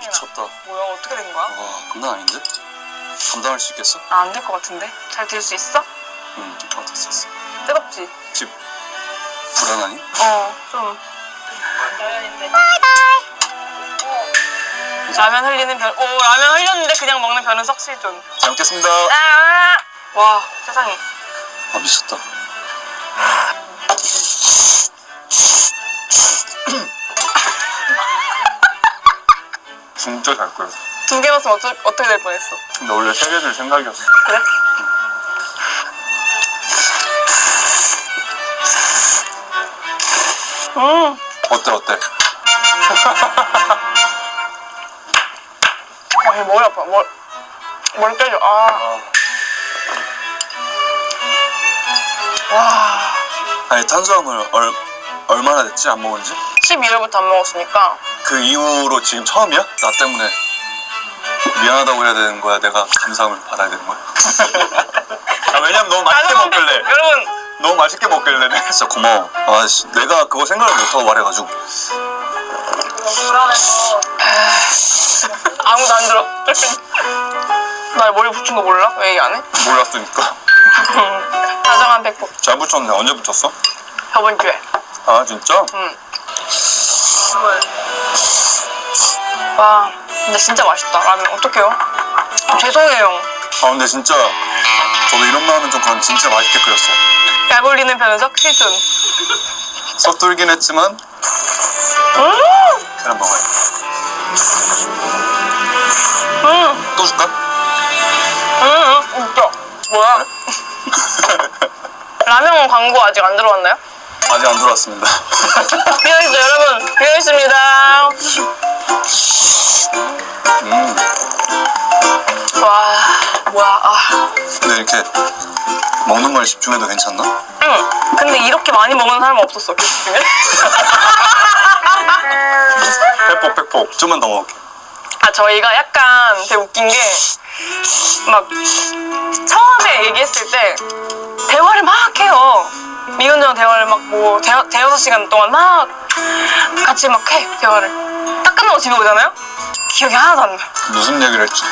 세상에나. 미쳤다. 뭐야 어떻게 된 거야? 와, 장난 아닌데? 감당할 수 있겠어? 아, 안될 것 같은데? 잘 들 수 있어? 응, 어, 됐어. 뜨겁지? 집 불안하니? 어, 좀. 라면인데. 라면 흘리는 변, 오, 라면 흘렸는데 그냥 먹는 변은 썩실존. 잘 먹겠습니다. 아! 와, 세상에. 아, 미쳤다. 진짜 잘 끓였어. 두개 넣었으면 어쩌, 어떻게 될 뻔했어? 근데 원래 세 개 줄 생각이었어. 그래? 음, 어때, 어때? 아, 이거 머리 아파. 머, 머리 때려. 아, 와. 아니, 탄수화물 얼, 얼마나 됐지? 안 먹은 지? 11월부터 안 먹었으니까. 그 이후로 지금 처음이야? 나 때문에 미안하다고 해야 되는 거야? 내가 감사함을 받아야 되는 거야? 아, 왜냐면 너무 맛있게 여러분, 먹길래 여러분, 너무 맛있게 먹길래 내가 진짜 고마워 아씨 내가 그거 생각을 못하고 말해가지고 아무도 안 들어. 나 머리 붙인 거 몰라? 왜 얘기 안 해? 몰랐으니까 다정한 백폭. 잘 붙였네 언제 붙였어? 저번 주에. 아 진짜? 응. 와, 근데 진짜 맛있다. 라면 어떡해요? 죄송해요. 아 근데 진짜 저도 이런 말 하면 좀 그런 진짜 맛있게 끓였어 약 올리는 변석 실존. 서툴긴 했지만 음! 계란 먹어야 음! 또 줄까? 음! 음! 웃겨. 뭐야? 라면 광고 아직 안 들어왔나요? 아직 안 들어왔습니다 비어있어 여러분. 비어있습니다. 음 와, 뭐야. 아. 근데 이렇게 먹는 걸 집중해도 괜찮나? 응. 근데 이렇게 많이 먹는 사람은 없었어. 그 중에. 팩폭 팩폭 좀만 더 먹을게 아 저희가 약간 되게 웃긴 게 막 처음에 얘기했을 때 대화를 막 해요. 미은이랑 대화를 막뭐 대여섯 시간 동안 막 같이 막 해 대화를. 딱 끝나고 집에 오잖아요. 기억이 하나도 안 나. 무슨 얘기를 했지?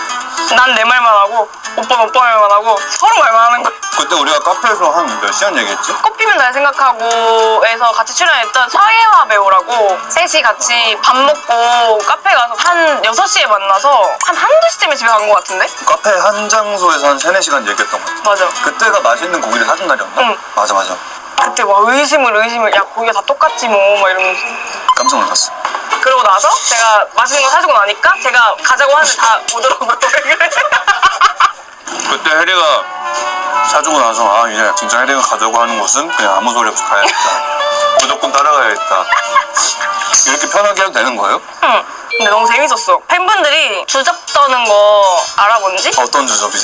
난 내 말만 하고 오빠는 오빠 말만 하고 서로 말만 하는 거야. 그때 우리가 카페에서 한 몇 시간 얘기했지? 꽃피면 날 생각하고에서 같이 출연했던 서예화 배우라고 셋이 같이 밥 먹고 카페 가서 한 6시에 만나서 한 한두 시쯤에 집에 간것 같은데? 카페 한 장소에서 한 3, 4시간 얘기했던 거 같아 맞아. 그때가 맛있는 고기를 사준 날이었나? 응. 맞아 맞아 그때 막 의심을 의심을 야 고기가 다 똑같지 뭐 막 이러면서. 깜짝 놀랐어. 그러고 나서 제가 맛있는 거 사주고 나니까 제가 가자고 하는데 다 오더라고요. 그때 혜리가 사주고 나서 아 이제 진짜 혜리가 가자고 하는 곳은 그냥 아무 소리 없이 가야겠다. 무조건 따라가야겠다. 이렇게 편하게 해도 되는 거예요? 응. 근데 너무 재밌었어. 팬분들이 주접 떠는 거 알아본지? 어떤 주접이지?